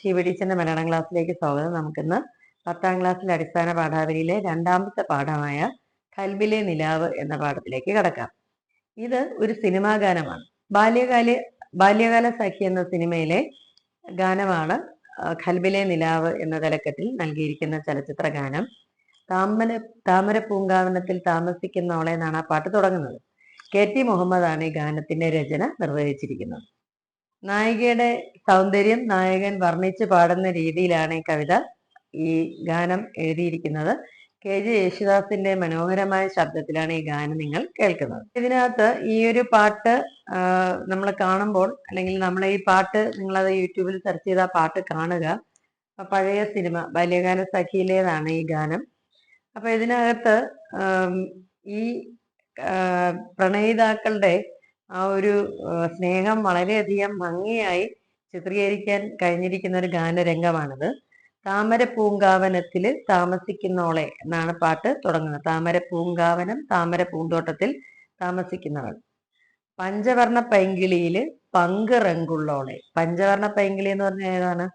ശിവ ടീച്ചറിന്റെ മലയാളം ക്ലാസ്സിലേക്ക് സ്വാഗതം. നമുക്കിന്ന് പത്താം ക്ലാസ്സിലെ അടിസ്ഥാന പാഠാവലിയിലെ രണ്ടാമത്തെ പാഠമായ കൽബിലെ നിലാവ് എന്ന പാഠത്തിലേക്ക് കടക്കാം. ഇത് ഒരു സിനിമാ ഗാനമാണ്. ബാല്യകാല ബാല്യകാല സഖി എന്ന സിനിമയിലെ ഗാനമാണ് കൽബിലെ നിലാവ് എന്ന തലക്കെട്ടിൽ നൽകിയിരിക്കുന്ന ചലച്ചിത്ര ഗാനം. താമര താമര പൂങ്കാവനത്തിൽ താമസിക്കുന്നവളെ ആ പാട്ട് തുടങ്ങുന്നത്. കെ ടി മുഹമ്മദാണ് ഈ ഗാനത്തിന്റെ രചന നിർവഹിച്ചിരിക്കുന്നത്. നായികയുടെ സൗന്ദര്യം നായകൻ വർണിച്ച് പാടുന്ന രീതിയിലാണ് ഈ കവിത ഈ ഗാനം എഴുതിയിരിക്കുന്നത്. കെ ജെ യേശുദാസിന്റെ മനോഹരമായ ശബ്ദത്തിലാണ് ഈ ഗാനം നിങ്ങൾ കേൾക്കുന്നത്. ഇതിനകത്ത് ഈ ഒരു പാട്ട് നമ്മൾ കാണുമ്പോൾ അല്ലെങ്കിൽ നമ്മൾ ഈ പാട്ട് നിങ്ങളത് യൂട്യൂബിൽ സെർച്ച് ചെയ്ത പാട്ട് കാണുക. പഴയ സിനിമ ബാല്യകാല സഖിയിലേതാണ് ഈ ഗാനം. അപ്പൊ ഇതിനകത്ത് ഈ പ്രണയിതാക്കളുടെ ആ ഒരു സ്നേഹം വളരെയധികം ഭംഗിയായി ചിത്രീകരിക്കാൻ കഴിഞ്ഞിരിക്കുന്ന ഒരു ഗാനരംഗമാണിത്. താമര പൂങ്കാവനത്തിൽ താമസിക്കുന്നോളെ എന്നാണ് പാട്ട് തുടങ്ങുന്നത്. താമര പൂങ്കാവനം താമര പൂന്തോട്ടത്തിൽ താമസിക്കുന്നവൾ. പഞ്ചവർണ പൈങ്കിളിയിൽ പങ്ക് റങ്കുള്ളോളെ പഞ്ചവർണ പൈങ്കിളി എന്ന് പറഞ്ഞാൽ ഏതാണ്?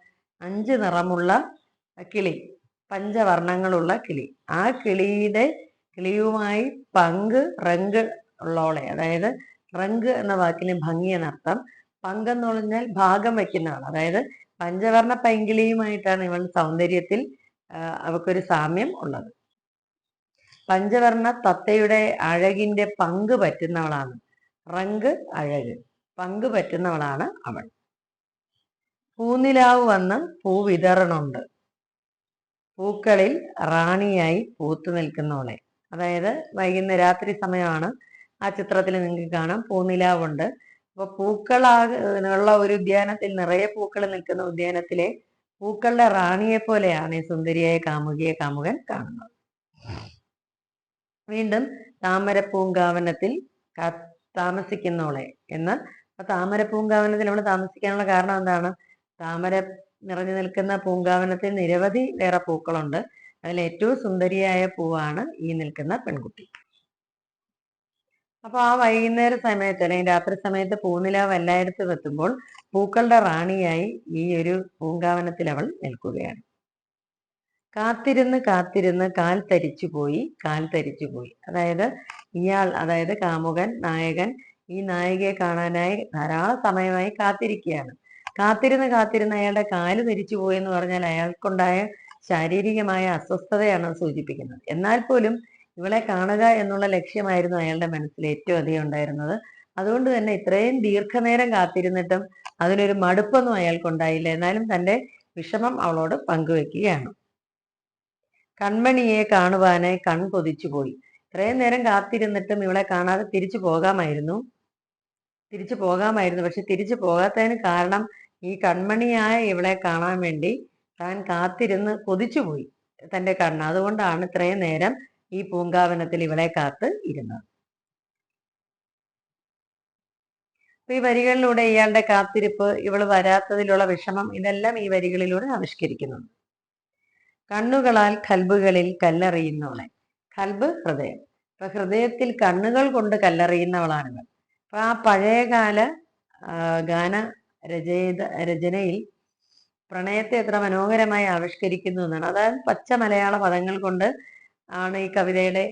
അഞ്ച് നിറമുള്ള കിളി പഞ്ചവർണങ്ങളുള്ള കിളി. ആ കിളിയുടെ കിളിയുമായി പങ്ക് റങ്ക് ഉള്ളോളെ അതായത് റങ്ക് എന്ന വാക്കിന് ഭംഗി എന്നർത്ഥം പങ്ക് എന്ന് പറഞ്ഞാൽ ഭാഗം വെക്കുന്നതാണ് അതായത് പഞ്ചവർണ പൈങ്കിളിയുമായിട്ടാണ് ഇവൾ സൗന്ദര്യത്തിൽ അവക്കൊരു സാമ്യം ഉള്ളത്. പഞ്ചവർണ തത്തയുടെ അഴകിന്റെ പങ്ക് പറ്റുന്നവളാണ്. റങ്ക് അഴക് പങ്ക് പറ്റുന്നവളാണ് അവൾ. പൂനിലാവ് വന്ന് പൂ വിതറണുണ്ട്. പൂക്കളിൽ റാണിയായി പൂത്തു നിൽക്കുന്നവളെ. അതായത് വൈകുന്നേര രാത്രി സമയമാണ് ആ ചിത്രത്തിൽ നിങ്ങൾക്ക് കാണാം. പൂനിലാവുണ്ട്. അപ്പൊ പൂക്കളാകുള്ള ഒരു ഉദ്യാനത്തിൽ നിറയെ പൂക്കൾ നിൽക്കുന്ന ഉദ്യാനത്തിലെ പൂക്കളുടെ റാണിയെ പോലെയാണ് ഈ സുന്ദരിയായ കാമുകിയെ കാമുകൻ കാണുന്നത്. വീണ്ടും താമരപ്പൂങ്കാവനത്തിൽ താമസിക്കുന്നോളെ എന്ന്. ആ താമരപ്പൂങ്കാവനത്തിൽ നമ്മൾ താമസിക്കാനുള്ള കാരണം എന്താണ്? താമര നിറഞ്ഞു നിൽക്കുന്ന പൂങ്കാവനത്തിൽ നിരവധി വേറെ പൂക്കളുണ്ട്. അതിൽ ഏറ്റവും സുന്ദരിയായ പൂവാണ് ഈ നിൽക്കുന്ന പെൺകുട്ടി. അപ്പൊ ആ വൈകുന്നേര സമയത്ത് അല്ലെങ്കിൽ രാത്രി സമയത്ത് പൂനിലാവ് എല്ലായിടത്തും എത്തുമ്പോൾ പൂക്കളുടെ റാണിയായി ഈ ഒരു പൂങ്കാവനത്തിൽ അവൾ നിൽക്കുകയാണ്. കാത്തിരുന്ന് കാത്തിരുന്ന് കാൽ തരിച്ചു പോയി കാൽ തരിച്ചു പോയി. അതായത് ഇയാൾ അതായത് കാമുകൻ നായകൻ ഈ നായികയെ കാണാനായി ധാരാളം സമയമായി കാത്തിരിക്കുകയാണ്. കാത്തിരുന്ന് കാത്തിരുന്ന് അയാളുടെ കാൽ തിരിച്ചു പോയി എന്ന് പറഞ്ഞാൽ അയാൾക്കുണ്ടായ ശാരീരികമായ അസ്വസ്ഥതയാണ് സൂചിപ്പിക്കുന്നത്. എന്നാൽ പോലും ഇവളെ കാണുക എന്നുള്ള ലക്ഷ്യമായിരുന്നു അയാളുടെ മനസ്സിൽ ഏറ്റവും അധികം ഉണ്ടായിരുന്നത്. അതുകൊണ്ട് തന്നെ ഇത്രയും ദീർഘനേരം കാത്തിരുന്നിട്ടും അതിനൊരു മടുപ്പൊന്നും അയാൾക്കുണ്ടായില്ല എന്നാലും തന്റെ വിഷമം അവളോട് പങ്കുവെക്കുകയാണ്. കൺമണിയെ കാണുവാനായി കൺ കൊതിച്ചു പോയി. ഇത്രയും നേരം കാത്തിരുന്നിട്ടും ഇവളെ കാണാതെ തിരിച്ചു പോകാമായിരുന്നു. തിരിച്ചു പോകാമായിരുന്നു. പക്ഷെ തിരിച്ചു പോകാത്തതിന് കാരണം ഈ കൺമണിയായ ഇവളെ കാണാൻ വേണ്ടി താൻ കാത്തിരുന്ന് കൊതിച്ചുപോയി തന്റെ കണ്ണ്. അതുകൊണ്ടാണ് ഇത്രയും നേരം ഈ പൂങ്കാവനത്തിൽ ഇവളെ കാത്ത് ഇരുന്നത് ഈ വരികളിലൂടെ ഇയാളുടെ കാത്തിരിപ്പ് ഇവൾ വരാത്തതിലുള്ള വിഷമം ഇതെല്ലാം ഈ വരികളിലൂടെ ആവിഷ്കരിക്കുന്നുണ്ട്. കണ്ണുകളാൽ കൽബുകളിൽ കല്ലെറിയുന്നവളെ. കൽബ് ഹൃദയം. അപ്പൊ ഹൃദയത്തിൽ കണ്ണുകൾ കൊണ്ട് കല്ലെറിയുന്നവളാണിവൾ. അപ്പൊ ആ പഴയകാല ഗാന രചയിത രചനയിൽ പ്രണയത്തെ എത്ര മനോഹരമായി ആവിഷ്കരിക്കുന്നു എന്നാണ്. അതായത് പച്ച മലയാള പദങ്ങൾ കൊണ്ട് ആണ് ഈ കവിതയുടെ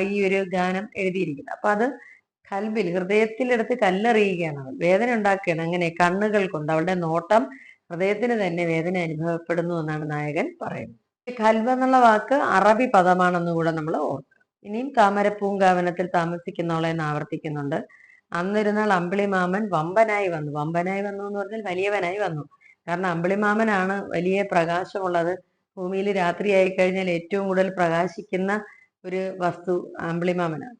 ഈ ഒരു ഗാനം എഴുതിയിരിക്കുന്നത്. അപ്പൊ അത് കൽബിൽ ഹൃദയത്തിലെടുത്ത് കല്ലെറിയുകയാണ് അവൾ. വേദന ഉണ്ടാക്കുകയാണ് അങ്ങനെ കണ്ണുകൾ കൊണ്ട്. അവളുടെ നോട്ടം ഹൃദയത്തിന് തന്നെ വേദന അനുഭവപ്പെടുന്നു എന്നാണ് നായകൻ പറയുന്നത്. കൽബ് എന്നുള്ള വാക്ക് അറബി പദമാണെന്ന് കൂടെ നമ്മൾ ഓർക്കുക ഇനിയും താമരപ്പൂങ്കാവനത്തിൽ താമസിക്കുന്നവളെ എന്ന് ആവർത്തിക്കുന്നുണ്ട്. അന്നൊരുനാൾ അമ്പിളിമാമൻ വമ്പനായി വന്നു. വമ്പനായി വന്നു എന്ന് പറഞ്ഞാൽ വലിയവനായി വന്നു. കാരണം അമ്പിളിമാമനാണ് വലിയ പ്രകാശമുള്ളത്. ഭൂമിയിൽ രാത്രിയായി കഴിഞ്ഞാൽ ഏറ്റവും കൂടുതൽ പ്രകാശിക്കുന്ന ഒരു വസ്തു അമ്പിളിമാമനാണ്.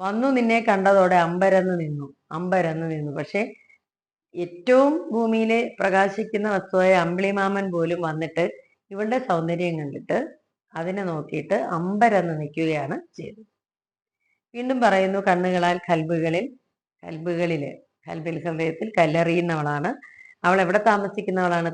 വന്നു നിന്നെ കണ്ടതോടെ അമ്പരന്ന് നിന്നു അമ്പരന്ന് നിന്നു. പക്ഷെ ഏറ്റവും ഭൂമിയിലെ പ്രകാശിക്കുന്ന വസ്തുവായ അമ്പിളിമാമൻ പോലും വന്നിട്ട് ഇവളുടെ സൗന്ദര്യം കണ്ടിട്ട് അതിനെ നോക്കിയിട്ട് അമ്പരന്ന് നിൽക്കുകയാണ് ചെയ്തത്. വീണ്ടും പറയുന്നു കണ്ണുകളാൽ കൽബുകളിൽ കൽബുകളിൽ കൽബിൽ ഹൃദയത്തിൽ കല്ലെറിയുന്നവളാണ്. അവൾ എവിടെ താമസിക്കുന്നവളാണ്?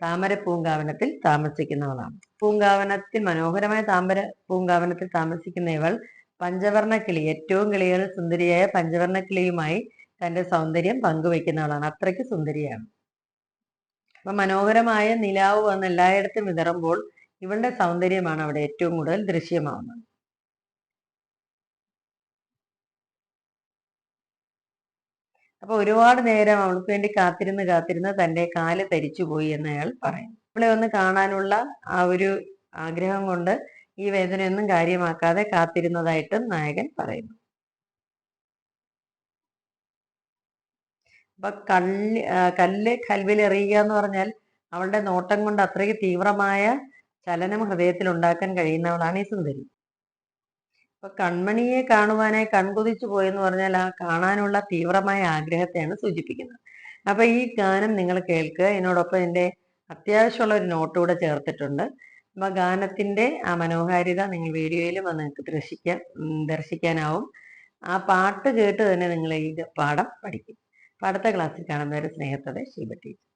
താമര പൂങ്കാവനത്തിൽ താമസിക്കുന്നവളാണ്. പൂങ്കാവനത്തിൽ മനോഹരമായ താമര പൂങ്കാവനത്തിൽ താമസിക്കുന്ന ഇവൾ പഞ്ചവർണ കിളി ഏറ്റവും കിളികളിൽ സുന്ദരിയായ പഞ്ചവർണ കിളിയുമായി തന്റെ സൗന്ദര്യം പങ്കുവെക്കുന്നവളാണ് അത്രയ്ക്ക് സുന്ദരിയാണ്. അപ്പൊ മനോഹരമായ നിലാവ് വന്ന് എല്ലായിടത്തും വിതറുമ്പോൾ ഇവളുടെ സൗന്ദര്യമാണ് അവിടെ ഏറ്റവും കൂടുതൽ ദൃശ്യമാവുന്നത്. അപ്പൊ ഒരുപാട് നേരം അവൾക്ക് വേണ്ടി കാത്തിരുന്ന് കാത്തിരുന്ന് തന്റെ കാൽ തരിച്ചുപോയി എന്ന് അയാൾ പറയും. അവളെ ഒന്ന് കാണാനുള്ള ആ ഒരു ആഗ്രഹം കൊണ്ട് ഈ വേദനയൊന്നും കാര്യമാക്കാതെ കാത്തിരുന്നതായിട്ടും നായകൻ പറയുന്നു. അപ്പൊ കല്ല് കല്ല് കൽവിൽ എറിയുക എന്ന് പറഞ്ഞാൽ അവളുടെ നോട്ടം കൊണ്ട് അത്രയ്ക്ക് തീവ്രമായ ചലനം ഹൃദയത്തിൽ ഉണ്ടാക്കാൻ കഴിയുന്നവളാണ് ഈ സുന്ദരി. അപ്പൊ കൺമണിയെ കാണുവാനായി കൺകുതിച്ചു പോയെന്ന് പറഞ്ഞാൽ ആ കാണാനുള്ള തീവ്രമായ ആഗ്രഹത്തെയാണ് സൂചിപ്പിക്കുന്നത്. അപ്പൊ ഈ ഗാനം നിങ്ങൾ കേൾക്കുക. എന്നോടൊപ്പം എന്റെ അത്യാവശ്യമുള്ള ഒരു നോട്ട് കൂടെ ചേർത്തിട്ടുണ്ട്. അപ്പൊ ഗാനത്തിന്റെ ആ മനോഹാരിത നിങ്ങൾ വീഡിയോയിലും അത് നിങ്ങൾക്ക് ദർശിക്കാൻ ദർശിക്കാനാവും. ആ പാട്ട് കേട്ട് തന്നെ നിങ്ങൾ ഈ പാഠം പഠിക്കും. അടുത്ത ക്ലാസ്സിൽ കാണുന്നവരെ സ്നേഹത്തോടെ ശിവ ടീച്ചർ